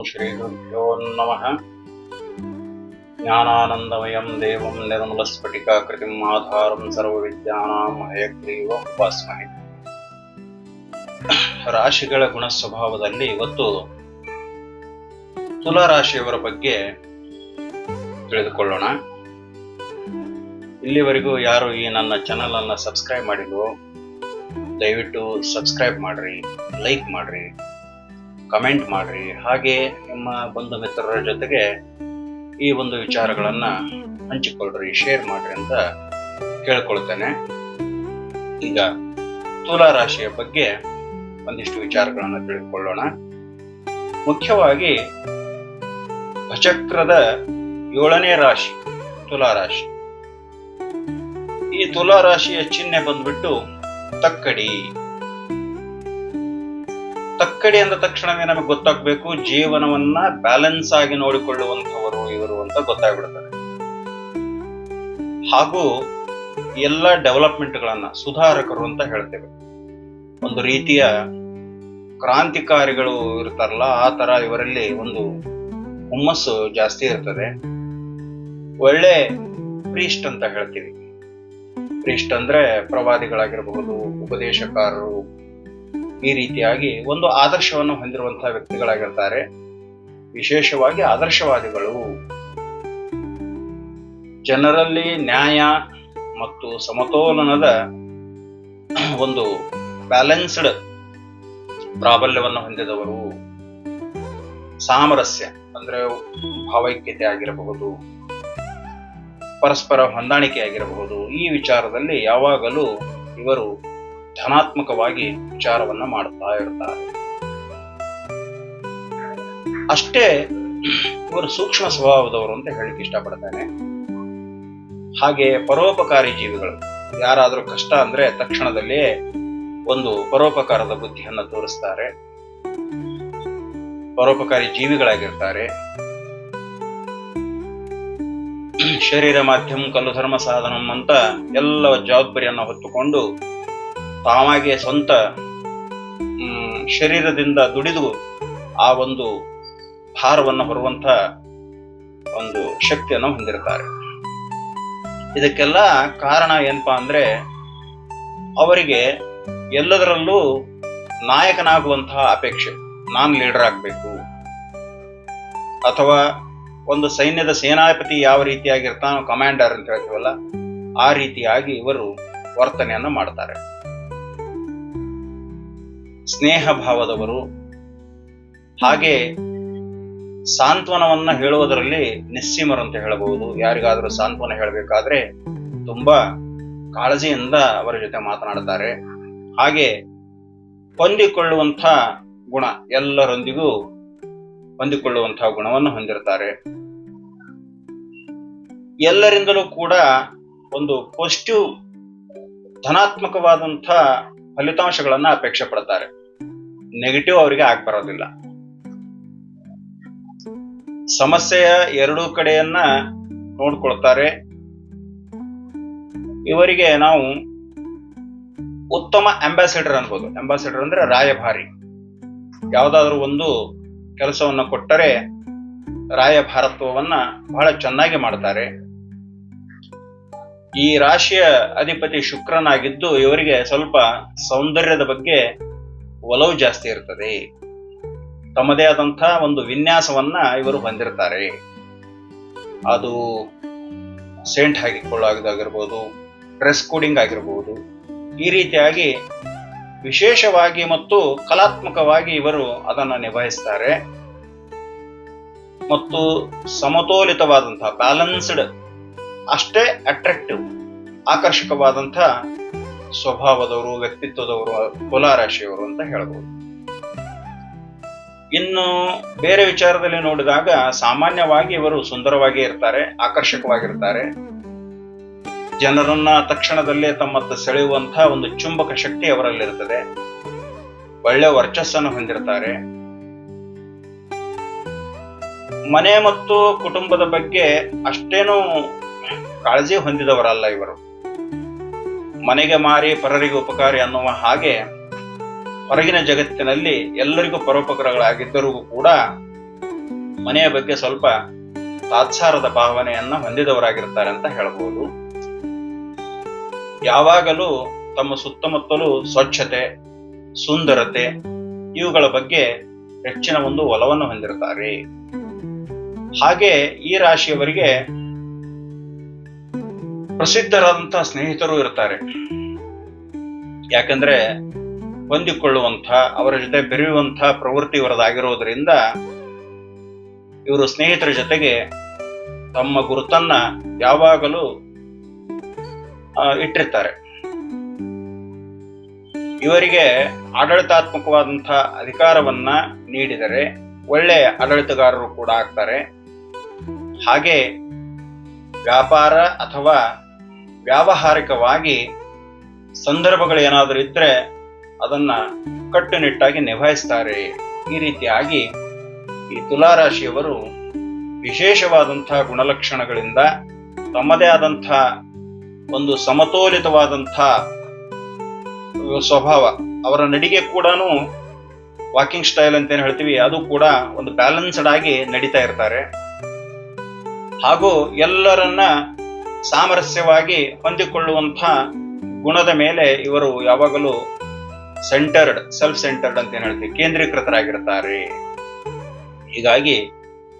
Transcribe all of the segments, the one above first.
श्रीगुरुभ्यो नमः ज्ञानानन्दमयं देवं निर्मलस्फटिकाकृतिम् आधारं सर्वविद्यानां ಹಯಗ್ರೀವಂ ಉಪಾಸ್ಮಹೆ ರಾಶಿಗಳ ಗುಣ ಸ್ವಭಾವದಲ್ಲಿ ಇವತ್ತು ತುಲಾ ರಾಶಿಯವರ ಬಗ್ಗೆ ತಿಳಿದುಕೊಳ್ಳೋಣ ಇಲ್ಲಿವರೆಗೂ ಯಾರು ಈ ನನ್ನ ಚಾನಲ್ ಅನ್ನ ಸಬ್ಸ್ಕ್ರೈಬ್ ಮಾಡಿಲ್ವೋ ದಯವಿಟ್ಟು ಸಬ್ಸ್ಕ್ರೈಬ್ ಮಾಡ್ರಿ ಲೈಕ್ ಮಾಡ್ರಿ ಕಮೆಂಟ್ ಮಾಡ್ರಿ. ಹಾಗೆ ನಿಮ್ಮ ಬಂಧು ಮಿತ್ರರ ಜೊತೆಗೆ ಈ ಒಂದು ವಿಚಾರಗಳನ್ನು ಹಂಚಿಕೊಳ್ಳ್ರಿ ಶೇರ್ ಮಾಡ್ರಿ ಅಂತ ಕೇಳ್ಕೊಳ್ತೇನೆ. ಈಗ ತುಲಾ ರಾಶಿಯ ಬಗ್ಗೆ ಒಂದಿಷ್ಟು ವಿಚಾರಗಳನ್ನು ತಿಳಿದುಕೊಳ್ಳೋಣ ಮುಖ್ಯವಾಗಿ ಭಚಕ್ರದ ಏಳನೇ ರಾಶಿ, ತುಲಾ ರಾಶಿ. ಈ ತುಲಾ ರಾಶಿಯ ಚಿಹ್ನೆ ಬಂದ್ಬಿಟ್ಟು ತಕ್ಕಡಿ. ತಕ್ಕಡಿ ಅಂದ ತಕ್ಷಣವೇ ನಮಗೆ ಗೊತ್ತಾಗ್ಬೇಕು, ಜೀವನವನ್ನ ಬ್ಯಾಲೆನ್ಸ್ ಆಗಿ ನೋಡಿಕೊಳ್ಳುವಂತವರು ಇವರು ಅಂತ ಗೊತ್ತಾಗ್ಬಿಡ್ತಾರೆ. ಹಾಗೂ ಎಲ್ಲ ಡೆವಲಪ್ಮೆಂಟ್ಗಳನ್ನ ಸುಧಾರಕರು ಅಂತ ಹೇಳ್ತೇವೆ. ಒಂದು ರೀತಿಯ ಕ್ರಾಂತಿಕಾರಿಗಳು ಇರ್ತಾರಲ್ಲ, ಆ ತರ ಇವರಲ್ಲಿ ಒಂದು ಹುಮ್ಮಸ್ಸು ಜಾಸ್ತಿ ಇರ್ತದೆ. ಒಳ್ಳೆ ಪ್ರೀಸ್ಟ್ ಅಂತ ಹೇಳ್ತೀವಿ. ಪ್ರೀಸ್ಟ್ ಅಂದ್ರೆ ಪ್ರವಾದಿಗಳಾಗಿರಬಹುದು, ಉಪದೇಶಕಾರರು ಈ ರೀತಿಯಾಗಿ ಒಂದು ಆದರ್ಶವನ್ನು ಹೊಂದಿರುವಂತಹ ವ್ಯಕ್ತಿಗಳಾಗಿರ್ತಾರೆ. ವಿಶೇಷವಾಗಿ ಆದರ್ಶವಾದಿಗಳು. ಜನರಲ್ಲಿ ನ್ಯಾಯ ಮತ್ತು ಸಮತೋಲನದ ಒಂದು ಬ್ಯಾಲೆನ್ಸ್ಡ್ ಪ್ರಾಬಲ್ಯವನ್ನು ಹೊಂದಿದವರು. ಸಾಮರಸ್ಯ ಅಂದ್ರೆ ಭಾವೈಕ್ಯತೆ ಆಗಿರಬಹುದು. ಪರಸ್ಪರ ಹೊಂದಾಣಿಕೆ ಆಗಿರಬಹುದು. ಈ ವಿಚಾರದಲ್ಲಿ ಯಾವಾಗಲೂ ಇವರು ಧನಾತ್ಮಕವಾಗಿ ವಿಚಾರವನ್ನ ಮಾಡುತ್ತಾ ಇರ್ತಾರೆ. ಅಷ್ಟೇ ಇವರು ಸೂಕ್ಷ್ಮ ಸ್ವಭಾವದವರು ಅಂತ ಹೇಳಿಕ್ಕೆ ಇಷ್ಟಪಡ್ತಾನೆ. ಹಾಗೆ ಪರೋಪಕಾರಿ ಜೀವಿಗಳು, ಯಾರಾದರೂ ಕಷ್ಟ ಅಂದ್ರೆ ತಕ್ಷಣದಲ್ಲಿ ಒಂದು ಪರೋಪಕಾರದ ಬುದ್ಧಿಯನ್ನು ತೋರಿಸ್ತಾರೆ. ಪರೋಪಕಾರಿ ಜೀವಿಗಳಾಗಿರ್ತಾರೆ. ಶರೀರ ಮಾಧ್ಯಮ, ಕಲ್ಲು ಧರ್ಮ ಸಾಧನಂ ಅಂತ ಎಲ್ಲ ಜವಾಬ್ದಾರಿಯನ್ನು ಹೊತ್ತುಕೊಂಡು ತಾವಾಗೆ ಸ್ವಂತ ಶರೀರದಿಂದ ದುಡಿದು ಆ ಒಂದು ಭಾರವನ್ನು ಹೊರುವಂತ ಒಂದು ಶಕ್ತಿಯನ್ನು ಹೊಂದಿರ್ತಾರೆ ಇದಕ್ಕೆಲ್ಲ ಕಾರಣ ಏನಪ್ಪಾ ಅಂದ್ರೆ, ಅವರಿಗೆ ಎಲ್ಲದರಲ್ಲೂ ನಾಯಕನಾಗುವಂತಹ ಅಪೇಕ್ಷೆ. ನಾನು ಲೀಡರ್ ಆಗಬೇಕು. ಅಥವಾ ಒಂದು ಸೈನ್ಯದ ಸೇನಾಪತಿ ಯಾವ ರೀತಿಯಾಗಿರ್ತಾನೋ ಕಮಾಂಡರ್ ಅಂತ ಹೇಳ್ತೀವಲ್ಲ, ಆ ರೀತಿಯಾಗಿ ಇವರು ವರ್ತನೆಯನ್ನು ಮಾಡ್ತಾರೆ. ಸ್ನೇಹ ಭಾವದವರು ಹಾಗೆ ಸಾಂತ್ವನವನ್ನ ಹೇಳುವುದರಲ್ಲಿ ನಿಸ್ಸೀಮರು ಅಂತ ಹೇಳಬಹುದು. ಯಾರಿಗಾದರೂ ಸಾಂತ್ವನ ಹೇಳಬೇಕಾದ್ರೆ ತುಂಬಾ ಕಾಳಜಿಯಿಂದ ಅವರ ಜೊತೆ ಮಾತನಾಡುತ್ತಾರೆ. ಹಾಗೆ ಹೊಂದಿಕೊಳ್ಳುವಂತ ಗುಣ ಎಲ್ಲರೊಂದಿಗೂ ಹೊಂದಿಕೊಳ್ಳುವಂತಹ ಗುಣವನ್ನು ಹೊಂದಿರ್ತಾರೆ ಎಲ್ಲರಿಂದಲೂ ಕೂಡ ಒಂದು ಪಾಸಿಟಿವ್ ಧನಾತ್ಮಕವಾದಂಥ ಫಲಿತಾಂಶಗಳನ್ನ ಅಪೇಕ್ಷೆ ಪಡ್ತಾರೆ. ನೆಗೆಟಿವ್ ಅವರಿಗೆ ಆಗ್ಬರೋದಿಲ್ಲ ಸಮಸ್ಯೆಯ ಎರಡೂ ಕಡೆಯನ್ನ ನೋಡ್ಕೊಳ್ತಾರೆ. ಇವರಿಗೆ ನಾವು ಉತ್ತಮ ಅಂಬಾಸಿಡರ್ ಅನ್ಬೋದು. ಅಂಬಾಸಿಡರ್ ಅಂದ್ರೆ ರಾಯಭಾರಿ. ಯಾವುದಾದ್ರೂ ಒಂದು ಕೆಲಸವನ್ನ ಕೊಟ್ಟರೆ ರಾಯಭಾರತ್ವವನ್ನ ಬಹಳ ಚೆನ್ನಾಗಿ ಮಾಡ್ತಾರೆ. ಈ ರಾಶಿಯ ಅಧಿಪತಿ ಶುಕ್ರನಾಗಿದ್ದು ಇವರಿಗೆ ಸ್ವಲ್ಪ ಸೌಂದರ್ಯದ ಬಗ್ಗೆ ಒಲವು ಜಾಸ್ತಿ ಇರ್ತದೆ. ತಮ್ಮದೇ ಆದಂಥ ಒಂದು ವಿನ್ಯಾಸವನ್ನ ಇವರು ಹೊಂದಿರ್ತಾರೆ. ಅದು ಸೆಂಟ್ ಹಾಕಿಕೊಳ್ಳೋದಾಗಿರ್ಬೋದು ಡ್ರೆಸ್ ಕೋಡಿಂಗ್ ಆಗಿರ್ಬೋದು, ಈ ರೀತಿಯಾಗಿ ವಿಶೇಷವಾಗಿ ಮತ್ತು ಕಲಾತ್ಮಕವಾಗಿ ಇವರು ಅದನ್ನು ನಿಭಾಯಿಸ್ತಾರೆ. ಮತ್ತು ಸಮತೋಲಿತವಾದಂತಹ ಬ್ಯಾಲೆನ್ಸ್ಡ್, ಅಷ್ಟೇ ಅಟ್ರಾಕ್ಟಿವ್ ಆಕರ್ಷಕವಾದಂಥ ಸ್ವಭಾವದವರು, ವ್ಯಕ್ತಿತ್ವದವರು ತುಲಾರಾಶಿಯವರು ಅಂತ ಹೇಳ್ಬೋದು. ಇನ್ನು ಬೇರೆ ವಿಚಾರದಲ್ಲಿ ನೋಡಿದಾಗ ಸಾಮಾನ್ಯವಾಗಿ ಇವರು ಸುಂದರವಾಗಿ ಇರ್ತಾರೆ, ಆಕರ್ಷಕವಾಗಿರ್ತಾರೆ. ಜನರನ್ನ ತಕ್ಷಣದಲ್ಲೇ ತಮ್ಮತ್ತ ಸೆಳೆಯುವಂತಹ ಒಂದು ಚುಂಬಕ ಶಕ್ತಿ ಅವರಲ್ಲಿರ್ತದೆ. ಒಳ್ಳೆ ವರ್ಚಸ್ಸನ್ನು ಹೊಂದಿರ್ತಾರೆ. ಮನೆ ಮತ್ತು ಕುಟುಂಬದ ಬಗ್ಗೆ ಅಷ್ಟೇನು ಕಾಳಜಿ ಹೊಂದಿದವರಲ್ಲ ಇವರು. ಮನೆಗೆ ಮಾರಿ ಪರರಿಗೆ ಉಪಕಾರಿ ಅನ್ನುವ ಹಾಗೆ ಹೊರಗಿನ ಜಗತ್ತಿನಲ್ಲಿ ಎಲ್ಲರಿಗೂ ಪರೋಪಕಾರಗಳಾಗಿದ್ದರೂ ಕೂಡ ಮನೆಯ ಬಗ್ಗೆ ಸ್ವಲ್ಪ ತಾತ್ಸಾರದ ಭಾವನೆಯನ್ನ ಹೊಂದಿದವರಾಗಿರ್ತಾರೆ ಅಂತ ಹೇಳಬಹುದು ಯಾವಾಗಲೂ ತಮ್ಮ ಸುತ್ತಮುತ್ತಲು ಸ್ವಚ್ಛತೆ, ಸುಂದರತೆ ಇವುಗಳ ಬಗ್ಗೆ ಹೆಚ್ಚಿನ ಒಂದು ಒಲವನ್ನು ಹೊಂದಿರುತ್ತಾರೆ ಹಾಗೆ ಈ ರಾಶಿಯವರಿಗೆ ಪ್ರಸಿದ್ಧರಾದಂತಹ ಸ್ನೇಹಿತರು ಇರ್ತಾರೆ. ಯಾಕಂದ್ರೆ ಹೊಂದಿಕೊಳ್ಳುವಂಥ, ಅವರ ಜೊತೆ ಬೆರೆಯುವಂಥ ಪ್ರವೃತ್ತಿ ಇವರದಾಗಿರೋದ್ರಿಂದ ಇವರು ಸ್ನೇಹಿತರ ಜೊತೆಗೆ ತಮ್ಮ ಗುರುತನ್ನ ಯಾವಾಗಲೂ ಇಟ್ಟಿರ್ತಾರೆ. ಇವರಿಗೆ ಆಡಳಿತಾತ್ಮಕವಾದಂತಹ ಅಧಿಕಾರವನ್ನ ನೀಡಿದರೆ ಒಳ್ಳೆ ಆಡಳಿತಗಾರರು ಕೂಡ ಆಗ್ತಾರೆ. ಹಾಗೆ ವ್ಯಾಪಾರ ಅಥವಾ ವ್ಯಾವಹಾರಿಕವಾಗಿ ಸಂದರ್ಭಗಳು ಏನಾದರೂ ಇದ್ದರೆ ಅದನ್ನ ಕಟ್ಟುನಿಟ್ಟಾಗಿ ನಿಭಾಯಿಸ್ತಾರೆ. ಈ ರೀತಿಯಾಗಿ ಈ ತುಲಾರಾಶಿಯವರು ವಿಶೇಷವಾದಂತಹ ಗುಣಲಕ್ಷಣಗಳಿಂದ ತಮ್ಮದೇ ಆದಂಥ ಒಂದು ಸಮತೋಲಿತವಾದಂಥ ಸ್ವಭಾವ ಅವರ ನಡಿಗೆ ಕೂಡ ವಾಕಿಂಗ್ ಸ್ಟೈಲ್ ಅಂತ ಏನು ಹೇಳ್ತೀವಿ, ಅದು ಕೂಡ ಒಂದು ಬ್ಯಾಲೆನ್ಸ್ಡ್ ಆಗಿ ನಡೀತಾ ಇರ್ತಾರೆ. ಹಾಗೂ ಎಲ್ಲರನ್ನ ಸಾಮರಸ್ಯವಾಗಿ ಹೊಂದಿಕೊಳ್ಳುವಂಥ ಗುಣದ ಮೇಲೆ ಇವರು ಯಾವಾಗಲೂ ಸೆಂಟರ್ಡ್ ಸೆಲ್ಫ್ ಸೆಂಟರ್ಡ್ ಅಂತ ಏನ್ ಹೇಳ್ತೀವಿ? ಕೇಂದ್ರೀಕೃತರಾಗಿರ್ತಾರೆ. ಹೀಗಾಗಿ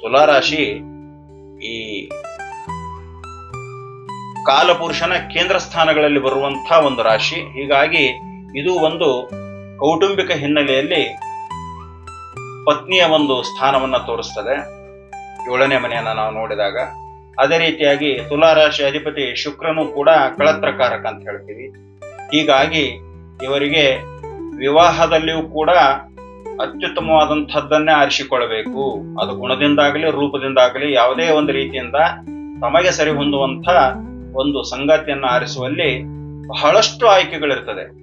ತುಲಾರಾಶಿ ಈ ಕಾಲಪುರುಷನ ಕೇಂದ್ರ ಸ್ಥಾನಗಳಲ್ಲಿ ಬರುವಂತಹ ಒಂದು ರಾಶಿ. ಹೀಗಾಗಿ ಇದು ಒಂದು ಕೌಟುಂಬಿಕ ಹಿನ್ನೆಲೆಯಲ್ಲಿ ಪತ್ನಿಯ ಒಂದು ಸ್ಥಾನವನ್ನ ತೋರಿಸ್ತದೆ. ಏಳನೇ ಮನೆಯನ್ನ ನಾವು ನೋಡಿದಾಗ. ಅದೇ ರೀತಿಯಾಗಿ ತುಲಾರಾಶಿ ಅಧಿಪತಿ ಶುಕ್ರನು ಕೂಡ ಕಳತ್ರಕಾರಕ ಅಂತ ಹೇಳ್ತೀವಿ. ಹೀಗಾಗಿ ಇವರಿಗೆ ವಿವಾಹದಲ್ಲಿಯೂ ಕೂಡ ಅತ್ಯುತ್ತಮವಾದಂಥದ್ದನ್ನೇ ಆರಿಸಿಕೊಳ್ಳಬೇಕು. ಅದು ಗುಣದಿಂದಾಗಲಿ, ರೂಪದಿಂದಾಗಲಿ ಯಾವುದೇ ಒಂದು ರೀತಿಯಿಂದ ತಮಗೆ ಸರಿ ಹೊಂದುವಂಥ ಒಂದು ಸಂಗತಿಯನ್ನು ಆರಿಸುವಲ್ಲಿ ಬಹಳಷ್ಟು ಆಯ್ಕೆಗಳಿರ್ತದೆ.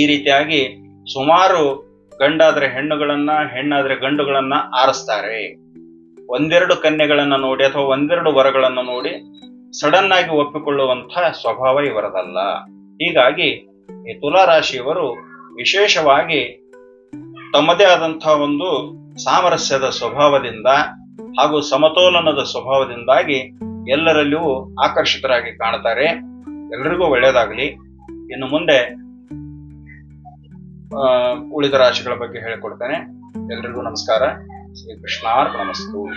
ಈ ರೀತಿಯಾಗಿ ಸುಮಾರು ಗಂಡಾದ್ರೆ ಹೆಣ್ಣುಗಳನ್ನ, ಹೆಣ್ಣಾದ್ರೆ ಗಂಡುಗಳನ್ನ ಆರಿಸ್ತಾರೆ. ಒಂದೆರಡು ಕನ್ಯೆಗಳನ್ನ ನೋಡಿ ಅಥವಾ ಒಂದೆರಡು ವರಗಳನ್ನು ನೋಡಿ ಸಡನ್ ಆಗಿ ಒಪ್ಪಿಕೊಳ್ಳುವಂತಹ ಸ್ವಭಾವ ಇವರದಲ್ಲ. ಹೀಗಾಗಿ ಈ ತುಲಾರಾಶಿಯವರು ವಿಶೇಷವಾಗಿ ತಮ್ಮದೇ ಆದಂತಹ ಒಂದು ಸಾಮರಸ್ಯದ ಸ್ವಭಾವದಿಂದ ಹಾಗೂ ಸಮತೋಲನದ ಸ್ವಭಾವದಿಂದಾಗಿ ಎಲ್ಲರಲ್ಲಿಯೂ ಆಕರ್ಷಿತರಾಗಿ ಕಾಣ್ತಾರೆ. ಎಲ್ರಿಗೂ ಒಳ್ಳೆಯದಾಗಲಿ. ಇನ್ನು ಮುಂದೆ ಉಳಿದ ರಾಶಿಗಳ ಬಗ್ಗೆ ಹೇಳಿಕೊಡ್ತೇನೆ. ಎಲ್ರಿಗೂ ನಮಸ್ಕಾರ. ಶ್ರೀ ಕೃಷ್ಣಾರ್ಪಣಮಸ್ತು